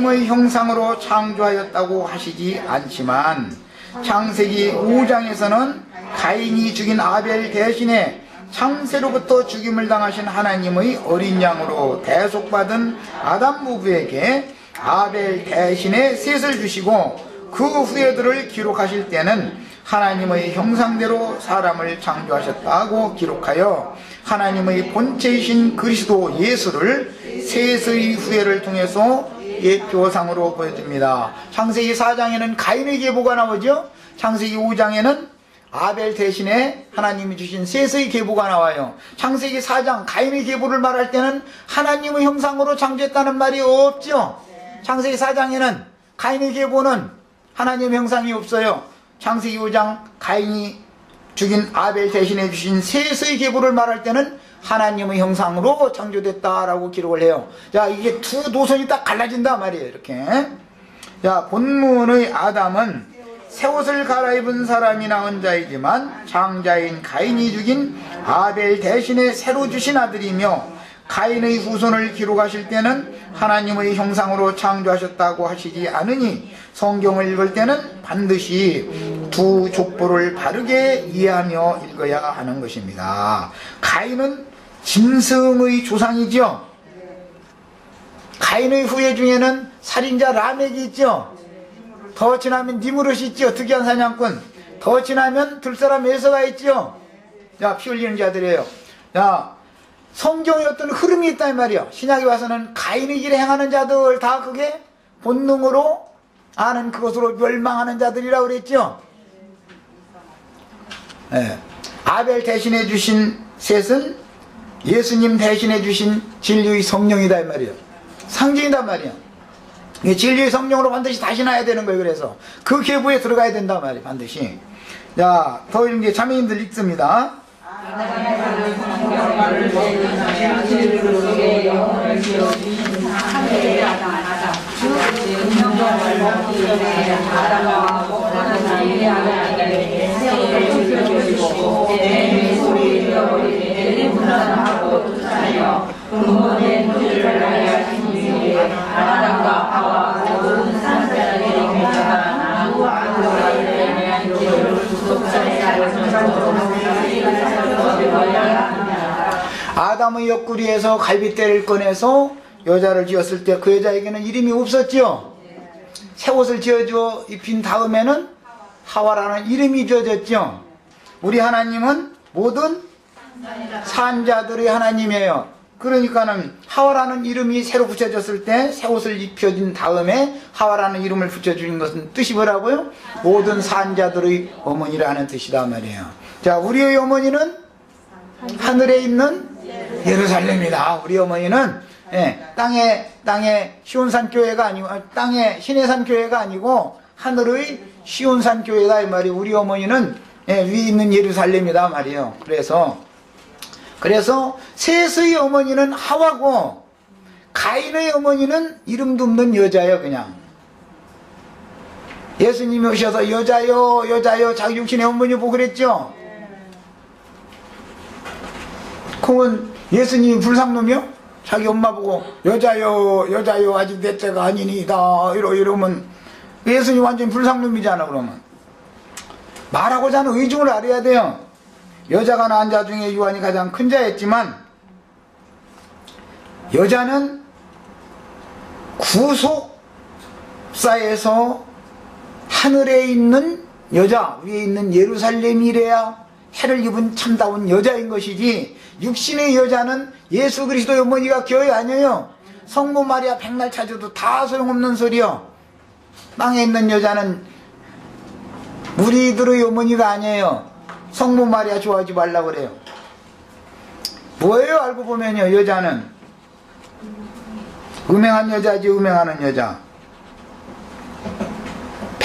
하나님의 형상으로 창조하였다고 하시지 않지만 창세기 5장에서는 가인이 죽인 아벨 대신에 창세로부터 죽임을 당하신 하나님의 어린 양으로 대속받은 아담 부부에게 아벨 대신에 셋을 주시고 그 후예들을 기록하실 때는 하나님의 형상대로 사람을 창조하셨다고 기록하여 하나님의 본체이신 그리스도 예수를 셋의 후예를 통해서 옛 교상으로 보여줍니다. 창세기 4장에는 가인의 계보가 나오죠. 창세기 5장에는 아벨 대신에 하나님이 주신 셋의 계보가 나와요. 창세기 4장 가인의 계보를 말할 때는 하나님의 형상으로 창조했다는 말이 없죠. 창세기 4장에는 가인의 계보는 하나님의 형상이 없어요. 창세기 5장 가인이 죽인 아벨 대신해 주신 셋의 계보를 말할 때는 하나님의 형상으로 창조됐다라고 기록을 해요. 자, 이게 두 노선이 딱 갈라진다 말이에요. 이렇게. 자, 본문의 아담은 새 옷을 갈아입은 사람이 낳은 자이지만 장자인 가인이 죽인 아벨 대신에 새로 주신 아들이며 가인의 후손을 기록하실 때는 하나님의 형상으로 창조하셨다고 하시지 않으니 성경을 읽을 때는 반드시 두 족보를 바르게 이해하며 읽어야 하는 것입니다. 가인은 짐승의 조상이죠. 가인의 후예 중에는 살인자 라멕이 있죠. 더 지나면 니무롯이 있죠. 특이한 사냥꾼. 더 지나면 들사람 에서가 있죠. 자, 피 흘리는 자들이에요. 자, 성경에 어떤 흐름이 있단 말이야. 신약에 와서는 가인의 길에 행하는 자들 다 그게 본능으로 아는 그것으로 멸망하는 자들이라고 그랬죠. 네. 아벨 대신해 주신 셋은 예수님 대신해 주신 진리의 성령이다 이 말이에요. 상징이단 말이야. 진리의 성령으로 반드시 다시 나야 되는 거예요. 그래서 그 계보에 들어가야 된단 말이에요. 반드시. 자, 더 이제 자매님들 읽습니다. 아담과 하와 모든 산자들이 누구 아무도 대한 죄를 아담의 옆구리에서 갈빗대를 꺼내서 여자를 지었을 때 그 여자에게는 이름이 없었죠. 새 옷을 지어줘 입힌 다음에는 하와라는 이름이 지어졌죠. 우리 하나님은 모든 산자들의 하나님이에요. 그러니까는 하와라는 이름이 새로 붙여졌을 때 새 옷을 입혀진 다음에 하와라는 이름을 붙여주는 것은 뜻이 뭐라고요? 모든 산자들의 어머니라는 뜻이다 말이에요. 자, 우리의 어머니는 하늘에 있는 예루살렘이다. 우리 어머니는 예, 땅에 땅에 시온산 교회가 아니고 땅에 신해산 교회가 아니고 하늘의 시온산 교회다 이 말이 우리 어머니는 예, 위에 있는 예루살렘이다 말이에요. 그래서 그래서 셋의 어머니는 하와고 가인의 어머니는 이름도 없는 여자예요 그냥. 예수님이 오셔서 여자요 여자요 자기 육신의 어머니 보고 그랬죠? 그건 예수님이 불상놈이요? 자기 엄마 보고 여자요 여자요 아직 내 때가 아니니다 이러 이러면 예수님 완전 불상놈이잖아 그러면. 말하고자 하는 의중을 알아야 돼요 여자가 낳은 자 중에 요한이 가장 큰 자였지만 여자는 구속사에서 하늘에 있는 여자 위에 있는 예루살렘이래야 해를 입은 참다운 여자인 것이지 육신의 여자는 예수 그리스도의 어머니가 교회 아니에요. 성모 마리아 백날 찾아도 다 소용없는 소리요 땅에 있는 여자는 우리들의 어머니가 아니에요 성모 마리아 좋아하지 말라 그래요 뭐예요 알고 보면요 여자는 음행한 여자지 음행하는 여자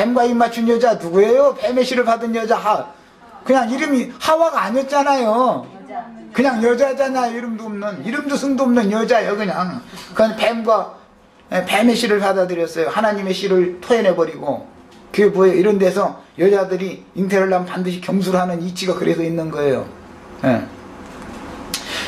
뱀과 입 맞춘 여자 누구예요? 뱀의 씨를 받은 여자 하, 그냥 이름이 하와가 아니었잖아요. 그냥 여자잖아 이름도 없는 이름도 승도 없는 여자예요 그냥. 그건 뱀과 뱀의 씨를 받아들였어요. 하나님의 씨를 토해내 버리고 그게 뭐예요? 이런 데서 여자들이 잉태를 하면 반드시 경수를 하는 이치가 그래서 있는 거예요. 예.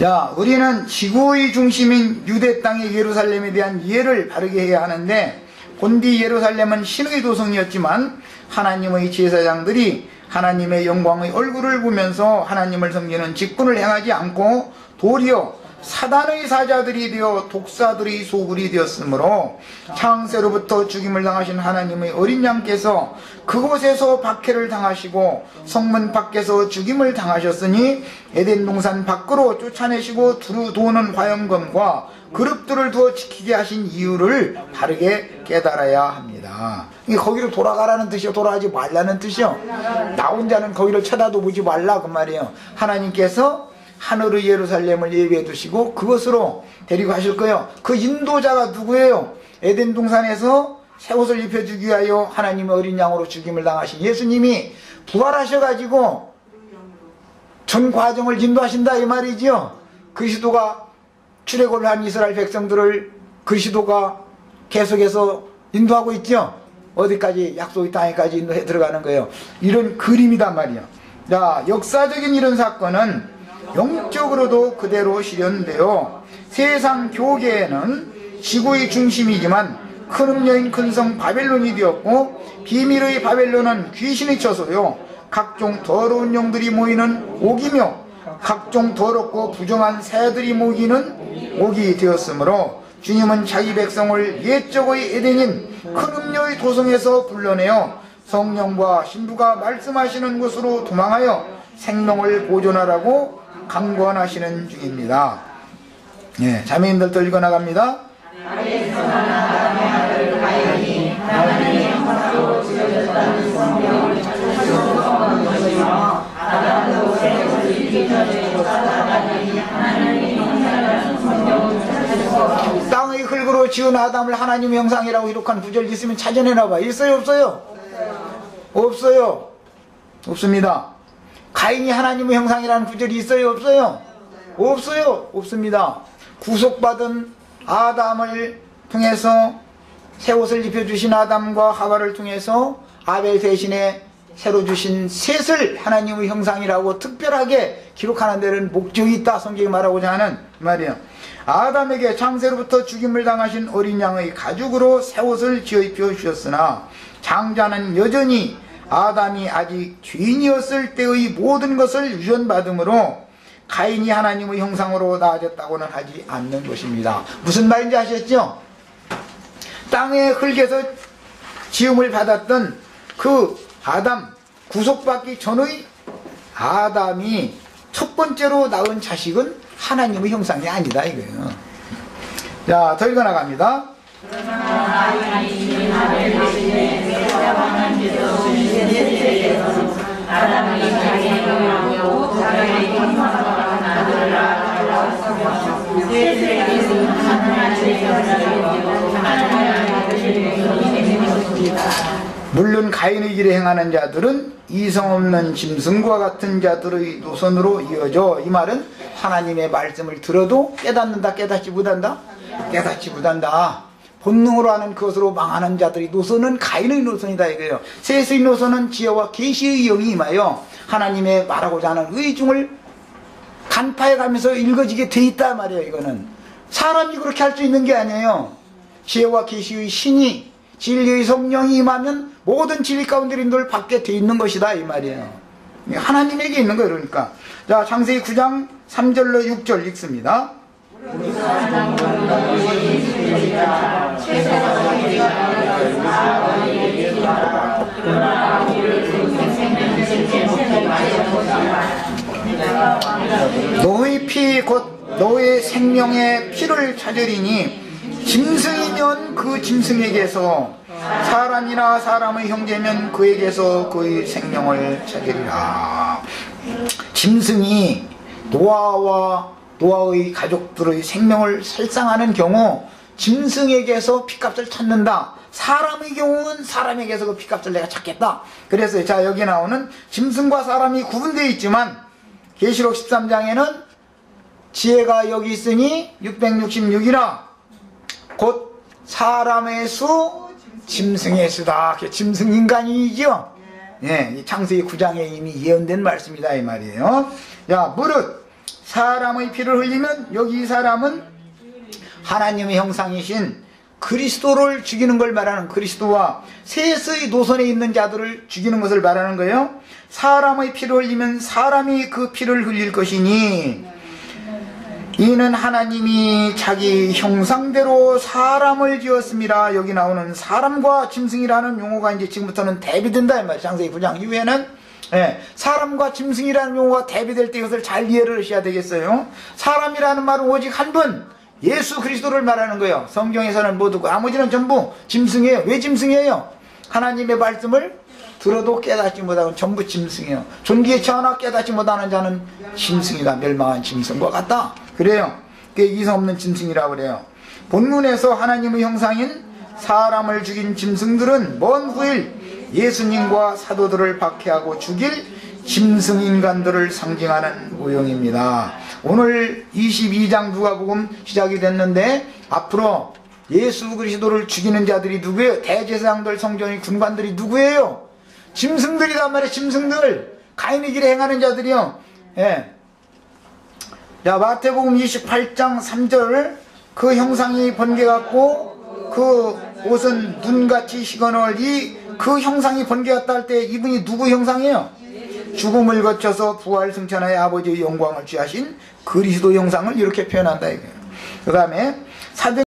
자, 우리는 지구의 중심인 유대 땅의 예루살렘에 대한 이해를 바르게 해야 하는데 본디 예루살렘은 신의 도성이었지만 하나님의 제사장들이 하나님의 영광의 얼굴을 보면서 하나님을 섬기는 직분을 행하지 않고 도리어 사단의 사자들이 되어 독사들의 소굴이 되었으므로 창세로부터 죽임을 당하신 하나님의 어린 양께서 그곳에서 박해를 당하시고 성문 밖에서 죽임을 당하셨으니 에덴 동산 밖으로 쫓아내시고 두루 도는 화영검과 그룹들을 두어 지키게 하신 이유를 바르게 깨달아야 합니다. 이게 거기로 돌아가라는 뜻이요. 돌아가지 말라는 뜻이요. 나 혼자는 거기를 쳐다도 보지 말라 그 말이에요. 하나님께서 하늘의 예루살렘을 예비해 두시고 그것으로 데리고 하실 거예요. 그 인도자가 누구예요? 에덴 동산에서 새 옷을 입혀주기 위하여 하나님의 어린 양으로 죽임을 당하신 예수님이 부활하셔가지고 전 과정을 인도하신다 이 말이지요. 그리스도가 출애굽을 한 이스라엘 백성들을 그리스도가 계속해서 인도하고 있죠. 어디까지 약속의 땅에까지 인도해 들어가는 거예요. 이런 그림이단 말이에요. 자, 역사적인 이런 사건은 영적으로도 그대로 실현되어 세상 교계에는 지구의 중심이지만 큰 음녀인 큰성 바벨론이 되었고 비밀의 바벨론은 귀신의 처소요. 각종 더러운 영들이 모이는 옥이며 각종 더럽고 부정한 새들이 모이는 옥이 되었으므로 주님은 자기 백성을 옛적의 에덴인 큰 음녀의 도성에서 불러내어 성령과 신부가 말씀하시는 곳으로 도망하여 생명을 보존하라고 강권하시는 중입니다. 예, 자매님들도 읽어나갑니다. 땅의 흙으로 지은 아담을 하나님의 형상이라고 기록한 구절 있으면 찾아내나 봐. 있어요, 없어요? 없어요. 없습니다. 가인이 하나님의 형상이라는 구절이 있어요, 없어요? 없어요, 없습니다. 구속받은 아담을 통해서 새 옷을 입혀주신 아담과 하와를 통해서 아벨 대신에 새로 주신 셋을 하나님의 형상이라고 특별하게 기록하는 데는 목적이 있다 성경이 말하고자 하는 말이에요. 아담에게 창세로부터 죽임을 당하신 어린 양의 가죽으로 새 옷을 지어 입혀 주셨으나 장자는 여전히 아담이 아직 죄인이었을 때의 모든 것을 유전받음으로 가인이 하나님의 형상으로 나아졌다고는 하지 않는 것입니다. 무슨 말인지 아셨죠? 땅의 흙에서 지음을 받았던 그 아담 구속받기 전의 아담이 첫 번째로 낳은 자식은 하나님의 형상이 아니다 이거예요. 자, 더 읽어 나갑니다. 물론 가인의 길에 행하는 자들은 이성 없는 짐승과 같은 자들의 노선으로 이어져 이 말은 하나님의 말씀을 들어도 깨닫는다 깨닫지 못한다? 깨닫지 못한다 본능으로 하는 것으로 망하는 자들의 노선은 가인의 노선이다 이거예요 셋의 노선은 지혜와 계시의 영이 임하여 하나님의 말하고자 하는 의중을 간파해 가면서 읽어지게 돼 있다 말이에요 이거는 사람이 그렇게 할 수 있는 게 아니에요 지혜와 계시의 신이 진리의 성령이 임하면 모든 진리 가운데 인도를 받게 돼 있는 것이다 이 말이에요. 하나님에게 있는 거예요 그러니까. 자 창세기 9장 3절로 6절 읽습니다. 너의 피 곧 너의 생명의 피를 찾으리니 짐승이면 그 짐승에게서 사람이나 사람의 형제면 그에게서 그의 생명을 찾으리라. 짐승이 노아와 노아의 가족들의 생명을 살상하는 경우 짐승에게서 피값을 찾는다. 사람의 경우는 사람에게서 그 피값을 내가 찾겠다. 그래서 자 여기 나오는 짐승과 사람이 구분되어 있지만 계시록 13장에는 지혜가 여기 있으니 666이라 곧 사람의 수, 짐승의 수다. 짐승 인간이죠. 예, 창세기 9장에 이미 예언된 말씀이다 이 말이에요. 야, 무릇 사람의 피를 흘리면 여기 이 사람은 하나님의 형상이신 그리스도를 죽이는 걸 말하는 그리스도와 셋의 노선에 있는 자들을 죽이는 것을 말하는 거예요. 사람의 피를 흘리면 사람이 그 피를 흘릴 것이니 이는 하나님이 자기 형상대로 사람을 지었습니다. 여기 나오는 사람과 짐승이라는 용어가 이제 지금부터는 대비된다 이 말이에요. 장세기 9장 이후에는 예, 사람과 짐승이라는 용어가 대비될 때 이것을 잘 이해를 하셔야 되겠어요. 사람이라는 말은 오직 한 분, 예수 그리스도를 말하는 거예요. 성경에서는 모두 나머지는 전부 짐승이에요. 왜 짐승이에요? 하나님의 말씀을 들어도 깨닫지 못하고 전부 짐승이에요. 존귀에 처하나 깨닫지 못하는 자는 짐승이다. 멸망한 짐승과 같다. 그래요. 그게 이성 없는 짐승이라고 그래요. 본문에서 하나님의 형상인 사람을 죽인 짐승들은 먼 후일 예수님과 사도들을 박해하고 죽일 짐승 인간들을 상징하는 모형입니다. 오늘 22장 누가복음 시작이 됐는데 앞으로 예수 그리스도를 죽이는 자들이 누구예요? 대제사장들, 성전의 군관들이 누구예요? 짐승들이란 말이에요. 짐승들. 가인의 길에 행하는 자들이요. 예. 자, 마태복음 28장 3절 그 형상이 번개 같고 그 옷은 눈같이 희건하리 그 형상이 번개 같다 할 때 이분이 누구 형상이에요? 죽음을 거쳐서 부활 승천하여 아버지의 영광을 취하신 그리스도 형상을 이렇게 표현한다. 그 다음에 사도